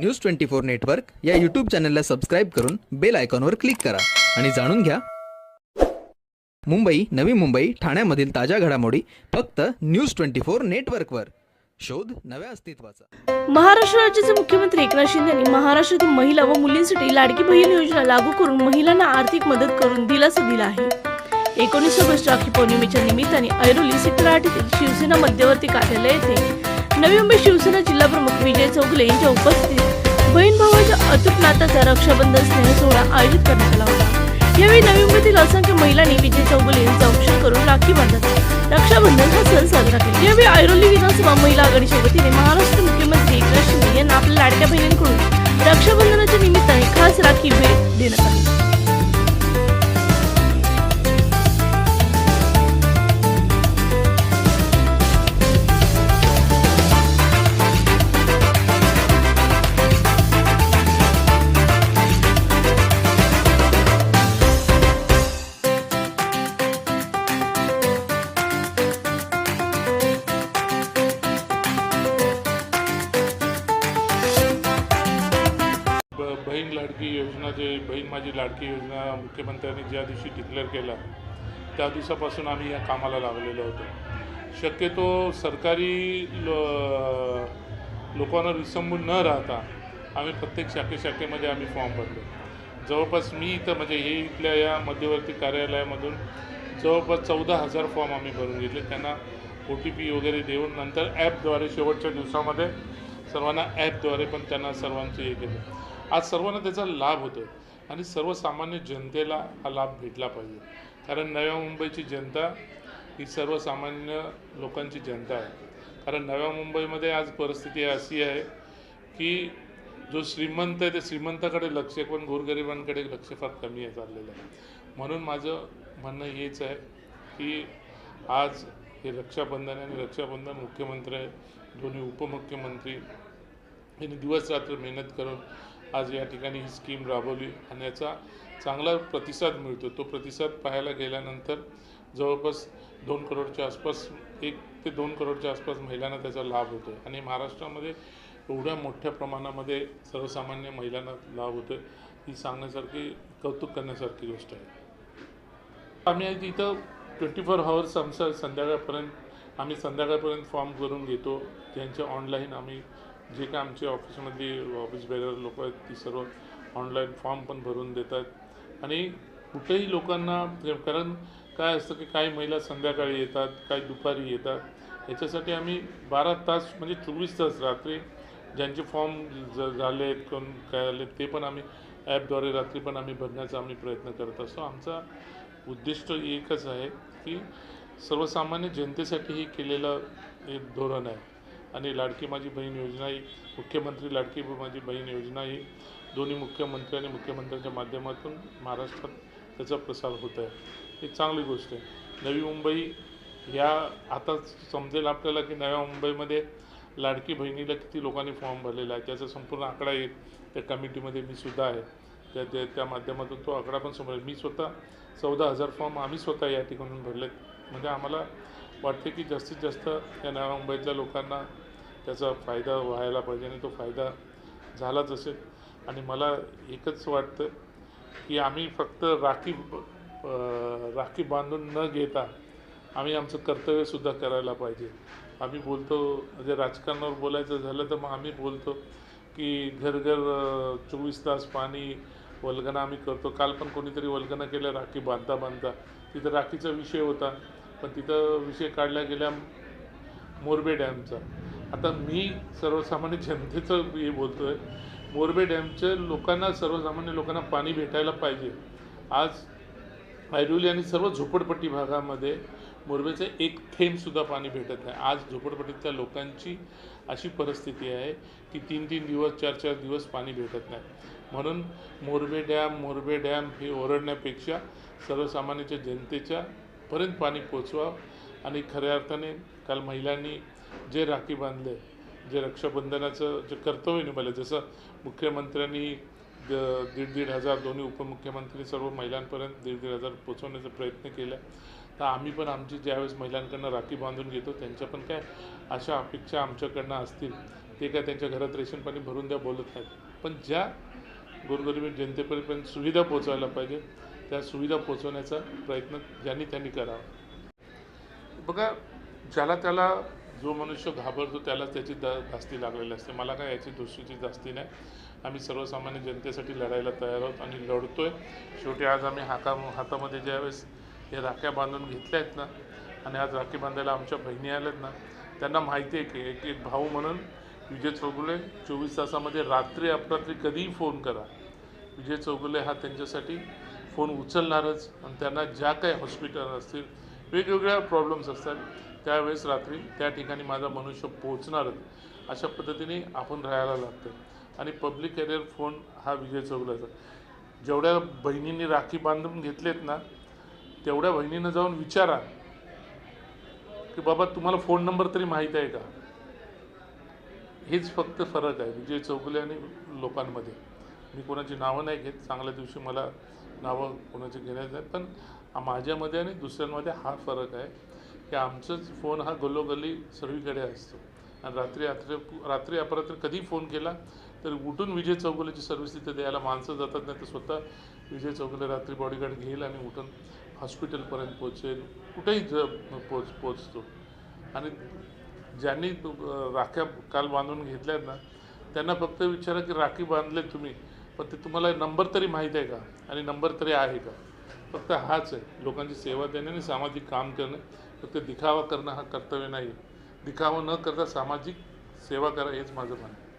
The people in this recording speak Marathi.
न्यूज ट्वेंटी फोर नेटवर्क या यूट्यूब चॅनलला सबस्क्राईब करून बेल आयकॉनवर क्लिक करा. आणि जाणून घ्या. मुंबई नवी मुंबई ठाण्यामधील ताज्या घडामोडी फक्त न्यूज ट्वेंटी फोर नेटवर्कवर शोध नव्या अस्तित्वाचा. महाराष्ट्र राज्याचे मुख्यमंत्री एकनाथ शिंदे यांनी महाराष्ट्रातील महिला व मुलींसाठी लाडकी बहीण योजना लागू करून महिलांना आर्थिक मदत करून दिलासा दिला आहे. एकोणीस ऑगस्ट राखी पौर्णिमेच्या निमित्ताने ऐरोली सेक्टर आठ येथील शिवसेना मध्यवर्ती कार्यालय येथे नवी मुंबई शिवसेना जिल्हाप्रमुख विजय चौगले यांच्या उपस्थितीत बहीण भावाच्या अतूट नात्याचा रक्षाबंधन स्नेह सोहळा आयोजित करण्यात आला होता. यावेळी नवी मुंबईतील असंख्य महिलांनी विजय चौगले यांचं औक्षण करून राखी बांधत रक्षाबंधन हा सण साजरा केला. यावेळी ऐरोली विधानसभा महिला आघाडीच्या वतीने महाराष्ट्र मुख्यमंत्री एकनाथ शिंदे यांना आपल्या लाडक्या बहिणींकडून रक्षाबंधनाच्या निमित्ताने खास राखी भेट देण्यात आली. बहीण लाडकी योजना जे बहीण माझी लाडकी योजना मुख्यमंत्र्यांनी ज्या दिवशी डिक्लेअर केला त्या दिवसापासून आम्ही या कामाला लागलेलो होतो. शक्यतो सरकारी लो लोकांना विसंबून न राहता आम्ही प्रत्येक शाखे शाखेमध्ये आम्ही फॉर्म भरलो. जवळपास मी इथं म्हणजे हे इथल्या या मध्यवर्ती कार्यालयामधून जवळपास चौदा हजार फॉर्म आम्ही भरून घेतले. त्यांना ओ टी पी वगैरे देऊन नंतर ॲपद्वारे शेवटच्या दिवसामध्ये सर्वांना ॲपद्वारे पण त्यांना सर्वांचे हे केलं. आज सर्वांना त्याचा लाभ होतो आणि सर्वसामान्य जनतेला हा लाभ भेटला पाहिजे. कारण नव्या मुंबईची जनता ही सर्वसामान्य लोकांची जनता आहे. कारण नव्या मुंबईमध्ये आज परिस्थिती अशी आहे की जो श्रीमंत आहे ते श्रीमंताकडे लक्ष आहे पण गोरगरिबांकडे लक्ष फार कमी आहे चाललेलं आहे. म्हणून माझं म्हणणं हेच आहे की आज हे रक्षाबंधन आहे आणि रक्षाबंधन मुख्यमंत्री आहे दोन्ही उपमुख्यमंत्री. यांनी दिवस रात्र मेहनत करून आज या ठिकाणी ही स्कीम राबवली आणि याचा चांगला प्रतिसाद मिळतो. तो प्रतिसाद पाहायला गेल्यानंतर जवळपास दोन करोडच्या आसपास एक ते दोन करोडच्या आसपास महिलांना त्याचा लाभ होतो आणि महाराष्ट्रामध्ये एवढ्या मोठ्या प्रमाणामध्ये सर्वसामान्य महिलांना लाभ होतो ही सांगण्यासारखी कौतुक करण्यासारखी गोष्ट आहे. आम्ही इथं ट्वेंटी फोर हवर्स आमचं संध्याकाळपर्यंत आम्ही संध्याकाळपर्यंत फॉर्म करून घेतो. त्यांच्या ऑनलाईन आम्ही जे काय आमचे ऑफिसमधली ऑफिस बेरर लोक आहेत ती सर्व ऑनलाईन फॉर्म पण भरून देतात आणि कुठेही लोकांना म्हणजे कारण काय असतं की काही महिला संध्याकाळी येतात काही दुपारी येतात. याच्यासाठी आम्ही बारा तास म्हणजे चोवीस तास रात्री ज्यांचे फॉर्म ज झाले आहेत कोण काय आले ते पण आम्ही ॲपद्वारे रात्री पण आम्ही भरण्याचा आम्ही प्रयत्न करत असतो. आमचा उद्दिष्ट एकच आहे की सर्वसामान्य जनतेसाठी हे केलेलं एक धोरण आहे. आणि लाडकी माझी बहीण योजना ही मुख्यमंत्री लाडकी माझी बहीण योजना ही दोन्ही मुख्यमंत्री आणि मुख्यमंत्र्यांच्या माध्यमातून महाराष्ट्रात त्याचा प्रसार होत आहे. ही चांगली गोष्ट आहे. नवी मुंबई या आता समजेल आपल्याला की नव्या मुंबईमध्ये लाडकी बहिणीला किती लोकांनी फॉर्म भरलेला आहे. त्याचा संपूर्ण आकडा येईल त्या कमिटीमध्ये मी सुद्धा आहे. त्या त्या त्या माध्यमातून तो आकडा पण समोर मी स्वतः चौदा हजार फॉर्म आम्ही स्वतः या ठिकाणून भरलेत. म्हणजे आम्हाला वाटते की जास्तीत जास्त या नव्या मुंबईतल्या लोकांना त्याचा फायदा व्हायला पाहिजे आणि तो फायदा झालाच असेल. आणि मला एकच वाटतं की आम्ही फक्त राखी राखी बांधून न घेता आम्ही आमचं कर्तव्यसुद्धा करायला पाहिजे. आम्ही बोलतो जे राजकारणावर बोलायचं झालं तर मग आम्ही बोलतो की घर घर चोवीस तास पाणी वल्गना आम्ही करतो. काल पण कोणीतरी वल्गना केलं राखी बांधता बांधता. तिथं राखीचा विषय होता. पण तिथं विषय काढला गेल्या मोरबे डॅमचा. आता मी सर्वसामान्य जनतेचं हे बोलतो आहे मोरबे डॅमच्या लोकांना सर्वसामान्य लोकांना पाणी भेटायला पाहिजे. आज ऐरोली आणि सर्व झोपडपट्टी भागामध्ये मोरबेचं एक थेंबसुद्धा पाणी भेटत नाही आज झोपडपट्टीतल्या लोकांची अशी परिस्थिती आहे की तीन तीन दिवस चार चार दिवस पाणी भेटत नाही. म्हणून मोरबे डॅम मोरबे डॅम हे ओरडण्यापेक्षा सर्वसामान्याच्या जनतेच्या पर्यंत पाणी पोचवा. आणि खऱ्या अर्थाने काल महिलांनी जे राखी बांधले जे रक्षाबंधनाचं जे कर्तव्य निभावलं जसं मुख्यमंत्र्यांनी द- दीड दीड हजार दोन्ही उपमुख्यमंत्री सर्व महिलांपर्यंत दीड दीड हजार पोचवण्याचा प्रयत्न केला. तर आम्ही पण आमची ज्यावेळेस महिलांकडनं राखी बांधून घेतो त्यांच्या पण काय अशा अपेक्षा आमच्याकडनं असतील. ते काय त्यांच्या घरात रेशन पाणी भरून द्या बोलत नाहीत. पण ज्या गोरगरिबी जनतेपर्यंत सुविधा पोचवायला पाहिजे त्या सुविधा पोचवण्याचा प्रयत्न ज्यांनी त्यांनी करावा. बघा ज्याला त्याला जो मनुष्य घाबरतो त्याला त्याची दा धास्ती लागलेली असते. मला काय याची दोषीची धास्ती नाही. आम्ही सर्वसामान्य जनतेसाठी लढायला तयार आहोत आणि लढतो आहे शेवटी आज आम्ही हाका हातामध्ये ज्यावेळेस हे राख्या बांधून घेतल्या आहेत ना आणि आज राखी बांधायला आमच्या बहिणी आल्यात ना त्यांना माहिती आहे की एक एक भाऊ म्हणून विजय चौगुले चोवीस तासामध्ये रात्री अपरात्री कधीही फोन करा. विजय चौगुले हा त्यांच्यासाठी फोन उचलणारच आणि त्यांना ज्या काही हॉस्पिटल असतील वेगवेगळ्या प्रॉब्लेम्स असतात त्यावेळेस रात्री त्या ठिकाणी माझा मनुष्य पोहोचणारच. अशा पद्धतीने आपण राहायला लागतं आणि पब्लिक कॅरियर फोन हा विजय चौकलाचा जेवढ्या बहिणींनी राखी बांधून घेतलेत ना तेवढ्या बहिणीनं जाऊन विचारा. की बाबा तुम्हाला फोन नंबर तरी माहीत आहे का? हेच फक्त फरक आहे विजय चौगुले आणि लोकांमध्ये. मी कोणाची नावं नाही घेत. चांगल्या दिवशी मला नावं कोणाची घेण्यात नाही. पण माझ्यामध्ये आणि दुसऱ्यांमध्ये हा फरक आहे की आमचंच फोन हा गल्लोगल्ली सर्वीकडे असतो. आणि रात्री रात्री रात्री अपरात्री कधी फोन केला तर उठून विजय चौगुलेची सर्व्हिस तिथे द्यायला माणसं जातात नाही तर स्वतः विजय चौगुले रात्री बॉडीगार्ड घेईल आणि उठून हॉस्पिटलपर्यंत पोचेल कुठेही ज पोच पोचतो. आणि ज्यांनी राख्या काल बांधून घेतल्यात ना त्यांना फक्त विचारा की राखी बांधले तुम्ही. पण ते तुम्हाला नंबर तरी माहीत आहे का? आणि नंबर तरी आहे का? फक्त हाच आहे. लोकांची सेवा देणे आणि सामाजिक काम करणे. फक्त दिखावा करणं हा कर्तव्य नाही दिखावा न करता सामाजिक सेवा करा हेच माझं म्हणणं